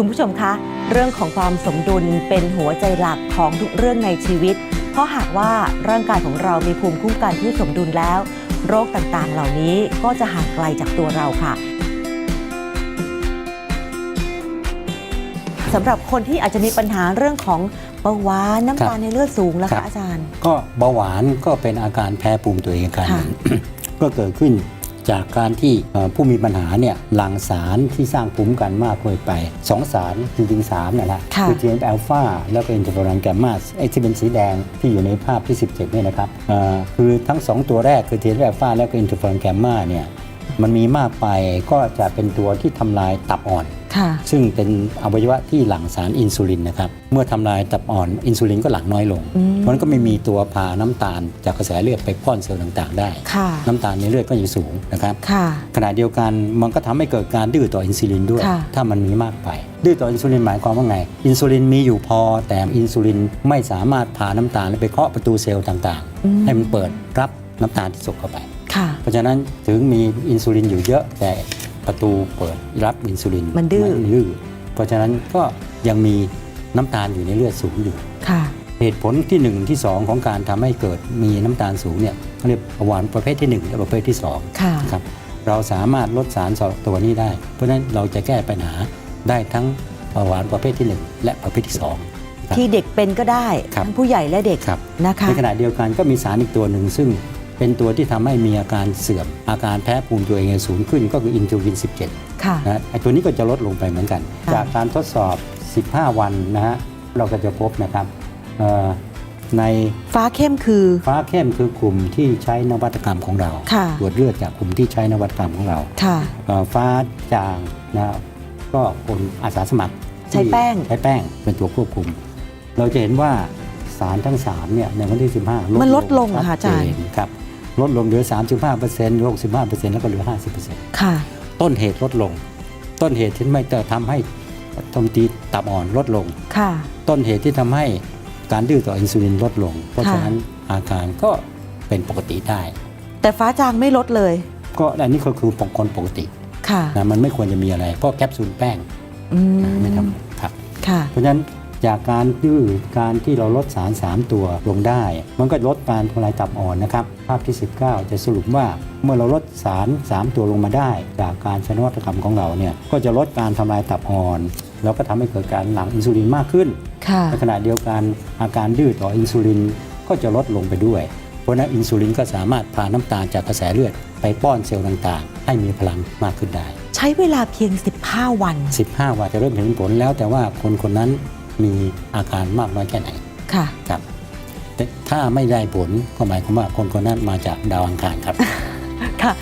คุณผู้ชมคะ เรื่องของความสมดุลเป็นหัวใจหลักของทุกเรื่องในชีวิต เพราะหากว่าร่างกายของเรามีภูมิคุ้มกันที่สมดุลแล้ว โรคต่างๆ เหล่านี้ก็จะห่างไกลจากตัวเราค่ะสำหรับคนที่อาจจะมีปัญหาเรื่องของเบาหวานน้ำตาลในเลือดสูงแล้วครัคะบอาจารย์ ก็เบาหวานก็เป็นอาการแพ้ภูมิตัวเองอาการหนึ่งก็เกิดขึ้น จากการที่เอ่อผู้มีปัญหาเนี่ยหลั่งสารที่สร้างภูมิคุ้มกันมากเกินไปสองสารจริงๆสามนะฮะค่ะคือ TNF อ l p h a แล้วก็อินเทอร์ฟอรอนแกมมาไอ้ที่เป็นสีแดงที่อยู่ในภาพที่ 17เนี่ยนะครับเอ่อคือทั้ง 2 ตัวแรกคือ TNF อ l p h a แล้วก็อินเทอร์ฟอรอนแกมมาเนี่ยมันมีมากไปก็จะเป็นตัวที่ทำลายตับอ่อนค่ะ ซึ่งเป็นอวัยวะที่หลั่งสารอินซูลินนะครับเมื่อทำลายตับอ่อนอินซูลินก็หลั่งน้อยลงอืมเพราะฉะนั้นก็ไม่มีตัวพาน้ำตาล จากกระแสเลือดไปป้อนเซลล์ต่างๆ ได้ค่ะน้ำตาลในเลือดก็ยังสูงนะครับค่ะขณะเดียวกันมันก็ทำให้เกิดการดื้อต่ออินซูลินด้วยค่ะถ้ามันมีมากไปดื้อต่ออินซูลินหมายความว่าไง อินซูลินมีอยู่พอ แต่อินซูลินไม่สามารถพาน้ำตาลไปเคาะประตูเซลล์ต่างอืมๆให้มันเปิดรับน้ำตาลที่ส่งเข้าไปค่ะเพราะฉะนั้นถึงมีอินซูลินอยู่เยอะแต่ ประตูเปิดรับอินซูลินมันดื้อ ไดื้อเพราะฉะนั้นก็ยังมีน้ำตาลอยู่ในเลือดสูงอยู่ ค่ะ เหตุผลที่ 1 ที่ 2 ของการทำให้เกิดมีน้ำตาลสูงเนี่ยเขาเรียกเบาหวานประเภทที่ 1 และประเภทที่2ค่ะนะครับเราสามารถลดสารสองตัวนี้ได้ เพราะฉะนั้นเราจะแก้ปัญหาได้ทั้งเบาหวานประเภทที่ 1 และประเภทที่2ครับที่เด็กเป็นก็ได้ ครับทั้งผู้ใหญ่และเด็กครับ นะคะ ในขณะเดียวกันก็มีสารอีกตัวหนึ่งซึ่ง เป็นตัวที่ทำให้มีอาการเสื่อม อาการแพ้ภูมิตัวเองสูงขึ้นก็คืออินทูลิน 17ค่ะนะไอ้ตัวนี้ก็จะลดลงไปเหมือนกันค่ะจากการทดสอบ 15 วันนะฮะเราก็จะพบนะครับเอ่อในฟ้าเข้มคือ ฟ้าเข้มคือกลุ่มที่ใช้นวัตกรรมของเราค่ะตรวจเลือดจากกลุ่มที่ใช้นวัตกรรมของเราค่ะเอ่อฟ้าจางนะก็คนอาสาสมัครที่ใช้แป้งใช้แป้งเป็นตัวควบคุม เราจะเห็นว่าสารทั้ง3เนี่ยในวันที่ 15 มันลดลงเหรอคะอาจารย์ชัดเจนครับ ลดลงเหลือ 35%เหลือ65%แล้วก็เหลือ 50%ค่ะ ต้นเหตุลดลง ต้นเหตุที่ไม่จะทำให้โจมตีตับอ่อนลดลง ค่ะ ต้นเหตุที่ทำให้การดื้อต่ออินซูลินลดลง เพราะค่ะฉะนั้นอาการก็เป็นปกติได้ แต่ฟ้าจางไม่ลดเลย ก็อันนี้ก็คือปกคนปกติ ค่ะนะมันไม่ควรจะมีอะไร เพราะแคปซูลแป้งอืมนะไม่ทำครับ ค่ะ เพราะฉะนั้น จากการดื้อการที่เราลดสาร 3 ตัวลงได้ มันก็ลดการทำลายตับอ่อนนะครับ ภาพที่ 19 จะสรุปว่าเมื่อเราลดสาร 3 ตัวลงมาได้ จากการใช้นวัตกรรมของเราเนี่ยก็จะลดการทำลายตับอ่อน แล้วก็ทำให้เกิดการหลั่งอินซูลินมากขึ้นค่ะในขณะเดียวกันอาการดื้อต่ออินซูลินก็จะลดลงไปด้วย เพราะฉะนั้นอินซูลินก็สามารถพาน้ำตาลจากกระแสเลือดไปป้อนเซลล์ต่างๆ ให้มีพลังมากขึ้นได้ ใช้เวลาเพียง 15 วัน 15 วันจะเริ่มเห็นผลแล้วแต่ว่าคนคนนั้น มีอาการมากน้อยแค่ไหนค่ะครับแต่ถ้าไม่ได้ผลก็หมายความว่าคนคนนั้นมาจากดาวอังคารครับ ค่ะ